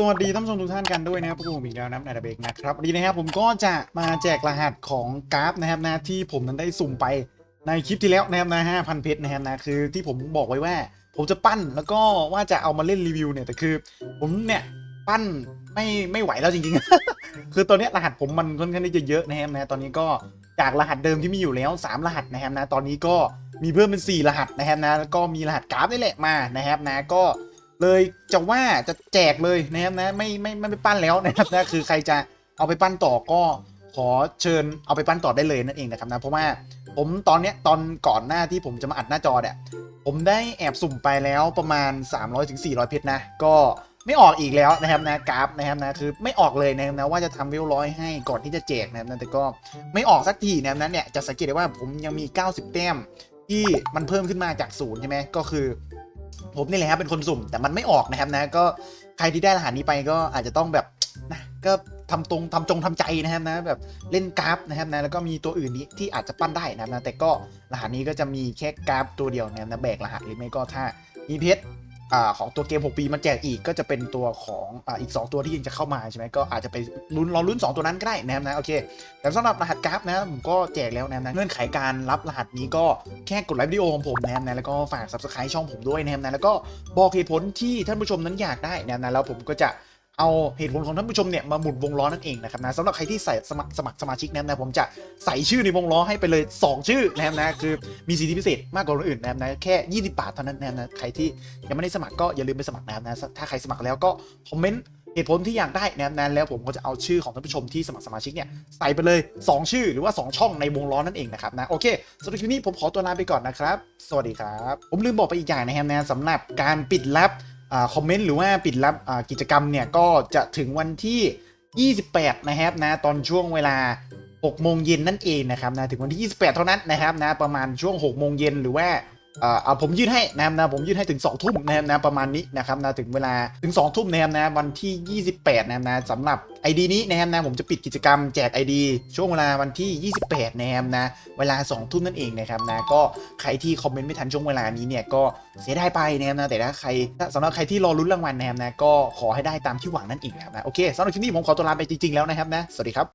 สวัสดีท่านผู้ชมทุกท่านกันด้วยนะครับพวกผมอีกแล้วนะครับนายตะเบกนะครับวันนี้นะครับผมก็จะมาแจกรหัสของกราฟนะครับนะที่ผมนั้นได้สุ่มไปในคลิปที่แล้วนะครับนะห้าพันเพชรนะครับนะคือที่ผมบอกไว้ว่า ผมจะปั้นแล้วก็ว่าจะเอามาเล่นรีวิวเนี่ยแต่คือ ผมเนี่ยปั้นไม่ไม่ไหวแล้วจริงๆ คือตอนนี้รหัสผมมันค่อนข้างที่จะเยอะนะครับนะตอนนี้ก็จากรหัสเดิมที่มีอยู่แล้ว 3 รหัสนะครับนะตอนนี้ก็มีเพิ่มเป็น 4 รหัสนะครับนะแล้วก็มีรหัสกราฟนี่แหละมานะครับนะก็ เลยจะว่าจะแจกเลยนะครับนะไม่ไม่ไม่ไปปั้นแล้วนะครับนะคือใครจะเอาไปปั้นต่อก็ขอเชิญเอาไปปั้นต่อได้เลยนั่นเองนะครับนะเพราะว่าผมตอนเนี้ยตอนก่อนหน้าที่ผมจะมาอัดหน้าจอเนี่ยผมได้แอบสุ่มไปแล้วประมาณ 300-400ถึง400เพชรนะก็ไม่ออกอีกแล้วนะครับนะกราฟนะครับนะคือไม่ออกเลยนะครับนะว่าจะทำเวร้อยให้ก่อนที่จะแจกนะครับนะแต่ก็ไม่ออกสักทีนะครับนะเนี่ยจะสังเกตได้ว่าผมยังมี 90 แต้มที่มันเพิ่มขึ้นมาจากศูนย์ใช่ไหมก็คือ ผมนี่แหละครับเป็นคนสุ่มแต่มันไม่ออกนะครับนะ ก็ใครที่ได้รหัสนี้ไปก็อาจจะต้องแบบนะก็ทำตรงทำจงทำใจนะครับนะแบบเล่นกราฟนะครับนะแล้วก็มีตัวอื่นนี้ที่อาจจะปั้นได้นะครับนะแต่ก็รหัสนี้ก็จะมีแค่กราฟตัวเดียวนะครับนะแบกรหัสหรือไม่ก็ถ้ามีเพชร อของตัวเกม 6 ปีมาแจกอีกก็จะเป็นตัวของออีก 2 ตัวที่ยังจะเข้ามาใช่ไหมก็อาจจะไปลุ้นรอลุ้น 2 ตัวนั้นก็ได้นะครับนะโอเค แต่สำหรับรหัสกราฟนะผมก็แจกแล้วนะครับนะเงื่อนไขการรับรหัสนี้ก็แค่กดไลค์วิดีโอของผมนะครับนะแล้วก็ฝาก subscribe ช่องผมด้วยนะครับนะแล้วก็บอกเหตุผลที่ท่านผู้ชมนั้นอยากได้นะครับนะแล้วผมก็จะ เอาเหตุผลของท่านผู้ชมเนี่ยมาหมุนวงล้อนั่นเองนะครับนะสำหรับใครที่ใส่สมัครสมัครสมาชิกนะครับนะผมจะใส่ชื่อในวงล้อให้ไปเลย 2 ชื่อนะครับนะคือมีสิทธิพิเศษมากกว่าคนอื่นนะครับนะแค่ 20 บาทเท่านั้นนะครับนะใครที่ยังไม่ได้สมัครก็อย่าลืมไปสมัครนะครับนะถ้าใครสมัครแล้วก็คอมเมนต์เหตุผลที่อยากได้นะครับนั้นแล้วผมก็จะเอาชื่อของท่านผู้ชมที่สมัครสมาชิกเนี่ยใส่ไปเลย 2 ชื่อหรือว่า 2 ช่องในวงล้อนั่นเองนะครับนะโอเคสำหรับคลิปนี้ผมขอตัวลาไปก่อนนะครับ สวัสดีครับ ผมลืมบอกไปอีกอย่างนะครับนะสำหรับการปิดรับ คอมเมนต์หรือว่าปิดรับอ่ากิจกรรมเนี่ยก็จะถึงวันที่ 28 นะครับนะตอนช่วงเวลา 6 โมงเย็นนั่นเองนะครับนะถึงวันที่ 28 เท่านั้นนะครับนะประมาณช่วง 6 โมงเย็นหรือว่า อ่ออาผมยืดให้นะครับนะผมยืดให้ถึง 2 ทุ่มนะครับนะประมาณนี้นะครับนะถึงเวลาถึง 2 ทุ่มนะครับนะวันที่ 28นะครับนะสำหรับ ID นี้นะครับนะผมจะปิดกิจกรรมแจก ID ช่วงเวลาวันที่ 28นะครับนะเวลา 2 ทุ่มนั่นเองนะครับนะก็ใครที่คอมเมนต์ไม่ทันช่วงเวลานี้เนี่ยก็เสียดายไปนะครับนะแต่ถ้าใครสำหรับใครที่รอลุ้นรางวัลนะครับนะก็ขอให้ได้ตามที่หวังนั่นเองนะครับนะโอเคสำหรับคลิปนี้ผมขอตัวลาไปจริงๆแล้วนะครับนะสวัสดีครับ